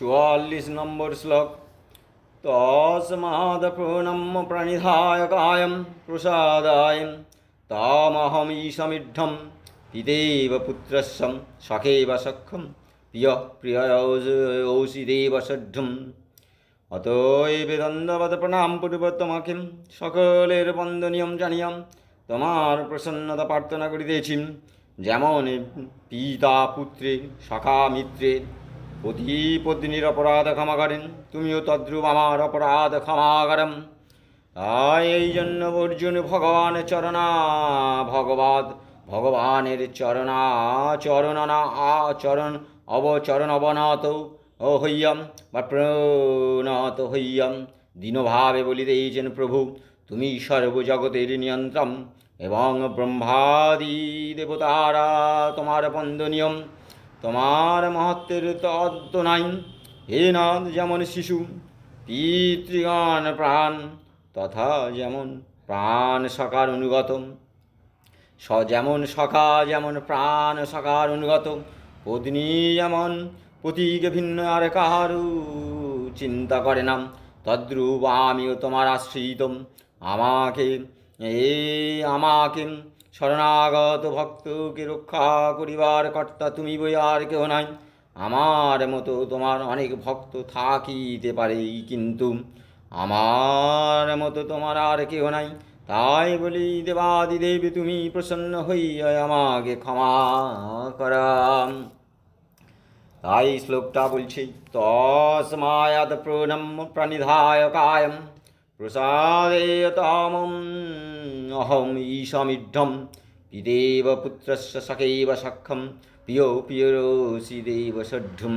চুয়াল্লিশ নম্বর শ্লোক। তস্মাদ প্রণম্য কায়ম প্রসাদায় তামহম ঈশমিঢ্ঢম পিতেব পুত্রস্যম সখেব সক্ষম প্রিয় প্রিয়ৌষিদেব ষড্ঢম অতএব দণ্ডবত প্রণাম পূর্ব তোমাকে সকলের বন্দনিয়ম জানিয়াম, তোমার প্রসন্নতা প্রার্থনা করিতেছি। যেমন পিতা পুত্রের সখা মিত্রের পতি পত্নীর অপরাধ ক্ষমা করেন তুমিও তদ্রুপ আমার অপরাধ ক্ষমা করম তাই এই জন্য অর্জুন ভগবান চরণা, ভগবাদ, ভগবানের চরণা, চরণনা আচরণ অবচরণ অবনত হইয়াম বা প্রণত হইয়াম। দীনভাবে বলিতেইছেন প্রভু, তুমি সর্বজগতের নিয়ন্ত্রণ এবং ব্রহ্মাদি দেবতারা তোমার বন্দনীয়ম। তোমার মহত্বের তত্ত্ব নাই। হে নাথ, যেমন শিশু, পিতৃগণ প্রাণ, তথা যেমন প্রাণ সকার অনুগত। স, যেমন সখা, যেমন প্রাণ সকার অনুগত। পত্নী যেমন পতিকে ভিন্ন আর কাহারু চিন্তা করে না। তদ্রূপ আমিও তোমার আশ্রিত। আমাকে এ আমাকে শরণাগত ভক্তকে রক্ষা করিবার কর্তা তুমি বই আর কেউ নাই। আমার মতো তোমার অনেক ভক্ত থাকিতে পারে, কিন্তু আমার মতো তোমার আর কেউ নাই। তাই বলি, দেবাদিদেব, তুমি প্রসন্ন হইয়া আমাকে ক্ষমা করাম। তাই শ্লোকটা বলছি তস্মায়াদ প্রণম্য প্রণিধায় কায়ম প্রসাদেয়তামম অহম ঈশমিঢ্যম পিদেব পুত্রস্য সকেব সক্ষম প্রিয় প্রিয়রসি দেব ষঢ্যম